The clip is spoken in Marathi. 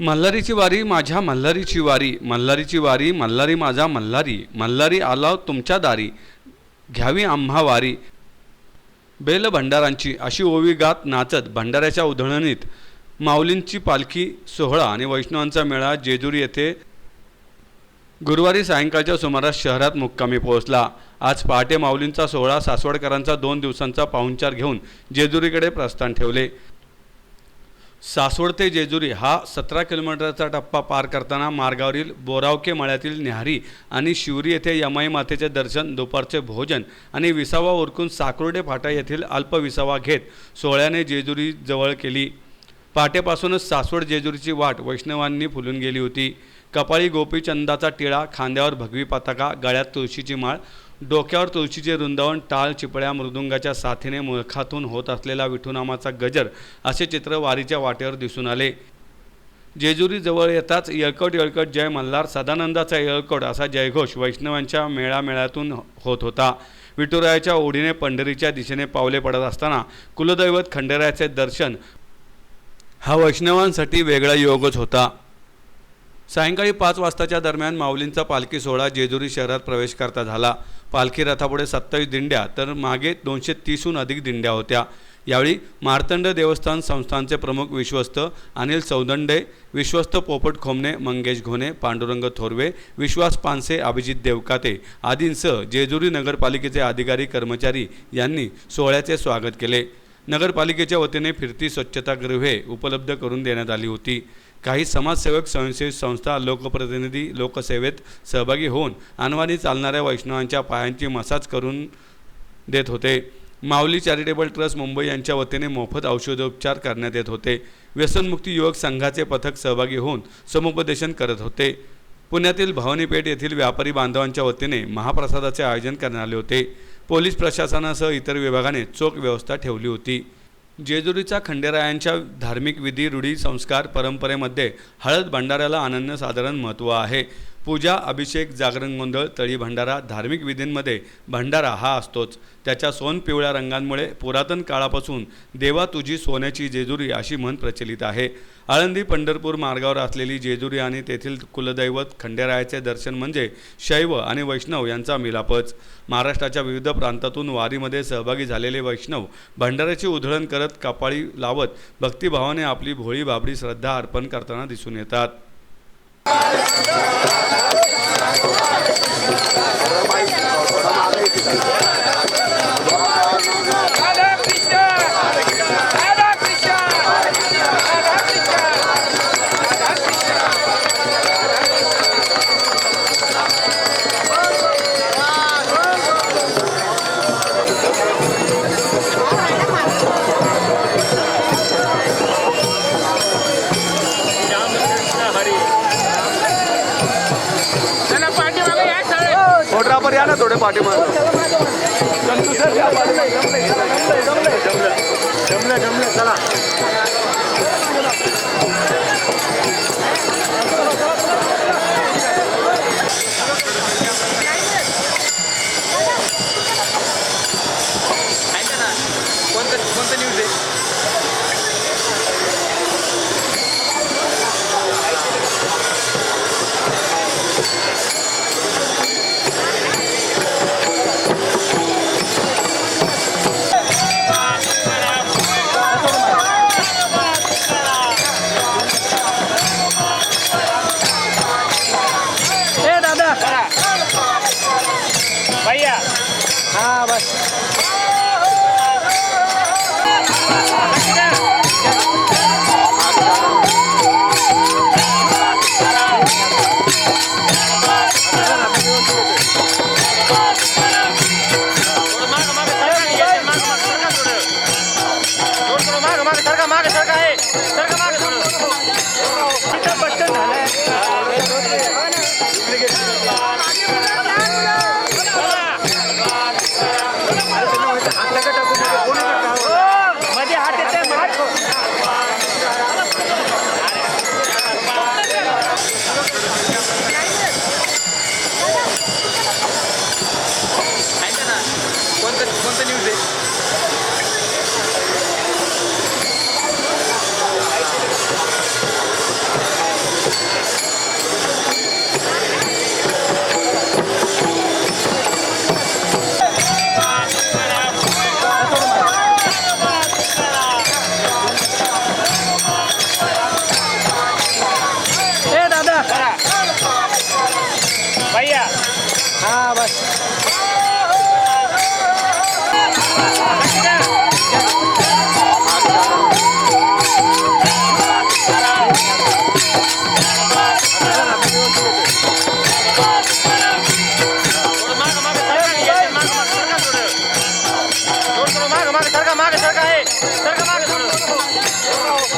मल्हारीची वारी माझ्या मल्हारीची वारी मल्हारीची वारी मल्हारी माझा मल्हारी मल्हारी आला तुमच्या दारी घ्यावी आम्हा वारी. बेल भंडारांची अशी ओवी गात नाचत भंडाऱ्याच्या उधळणीत माऊलींची पालखी सोहळा आणि वैष्णवांचा मेळा जेजुरी येथे गुरुवारी सायंकाळच्या सुमारास शहरात मुक्कामी पोहोचला. आज पहाटे माऊलींचा सोहळा सासवडकरांचा दोन दिवसांचा पाहुणचार घेऊन जेजुरीकडे प्रस्थान ठेवले. सासवड ते जेजुरी हा सतरा किलोमीटरचा टप्पा पार करताना मार्गावरील बोरावके मळ्यातील न्याहारी आणि शिवरी येथे यमाई मातेचे दर्शन दुपारचे भोजन आणि विसावा उरकून साकुर्डे फाटा येथील अल्प विसावा घेत सोहळ्याने जेजुरी जवळ केली. पहाटेपासूनच सासवड जेजुरीची वाट वैष्णवांनी फुलून गेली होती. कपाळी गोपीचंदाचा टिळा खांद्यावर भगवी पताका गळ्यात तुळशीची माळ डोक्यावर तुळशीचे वृंदावन टाळ चिपळ्या मृदुंगाच्या साथीने मुळखातून होत असलेला विठुनामाचा गजर असे चित्र वारीच्या वाटेवर दिसून आले. जेजुरी जवळ येताच येळकट येळकट जय मल्हार सदानंदाचा येळकोट असा जयघोष वैष्णवांच्या मेळामेळ्यातून होत होता. विठुरायाच्या ओढीने पंढरीच्या दिशेने पावले पडत असताना कुलदैवत खंडेरायाचे दर्शन हा वैष्णवांसाठी वेगळा योगच होता. सायंकाळी पाच वाजताच्या दरम्यान माऊलींचा पालखी सोहळा जेजुरी शहरात प्रवेश करता झाला. पालखी रथापुढे सत्तावीस दिंड्या तर मागे दोनशे तीसहून अधिक दिंड्या होत्या. यावेळी मार्तंड देवस्थान संस्थानचे प्रमुख विश्वस्त अनिल चौदंडे विश्वस्त पोपट खोमणे मंगेश घोणे पांडुरंग थोरवे विश्वास पानसे अभिजित देवकाते आदींसह जेजुरी नगरपालिकेचे अधिकारी कर्मचारी यांनी सोहळ्याचे स्वागत केले. नगरपालिकेच्या वतीने फिरती स्वच्छतागृहे उपलब्ध करून देण्यात आली होती. काही समाजसेवक स्वयंसेवी संस्था लोकप्रतिनिधी लोकसेवेत सहभागी होऊन अनवाणी चालणाऱ्या वैष्णवांच्या पायांची मसाज करून देत होते. माऊली चॅरिटेबल ट्रस्ट मुंबई यांच्या वतीने मोफत औषधोपचार करण्यात येत होते. व्यसनमुक्ती युवक संघाचे पथक सहभागी होऊन समुपदेशन करत होते. पुण्यातील भवानीपेठ येथील व्यापारी बांधवांच्या वतीने महाप्रसादाचे आयोजन करण्यात आले होते. पोलीस प्रशासनासह इतर विभागाने चोख व्यवस्था ठेवली होती. जेजुरीचा खंडेरायांच्या धार्मिक विधी रूढी संस्कार परंपरेमध्ये हळद भंडाऱ्याला अनन्यसाधारण महत्त्व आहे. पूजा अभिषेक जागरण गोंधळ तळी भंडारा धार्मिक विधींमध्ये भंडारा हा असतोच. त्याच्या सोन पिवळ्या रंगांमुळे पुरातन काळापासून देवा तुझी सोन्याची जेजुरी अशी म्हण प्रचलित आहे. आळंदी पंढरपूर मार्गावर असलेली जेजुरी आणि तेथील कुलदैवत खंडेरायाचे दर्शन म्हणजे शैव आणि वैष्णव यांचा मिलापच. महाराष्ट्राच्या विविध प्रांतातून वारीमध्ये सहभागी झालेले वैष्णव भंडाऱ्याची उधळण करत कपाळी लावत भक्तिभावाने आपली भोळी बाबडी श्रद्धा अर्पण करताना दिसून येतात. फोटोग्राफर या ना थोडे पाठीमागे कोणतं हा बस थोडं मागं मागं सरका नाही, मागं मागं सरका नाही, येते मागं मागं सरका थोडं. थोडं थोडं मागं मागं सरका मागं सरका आहे सरका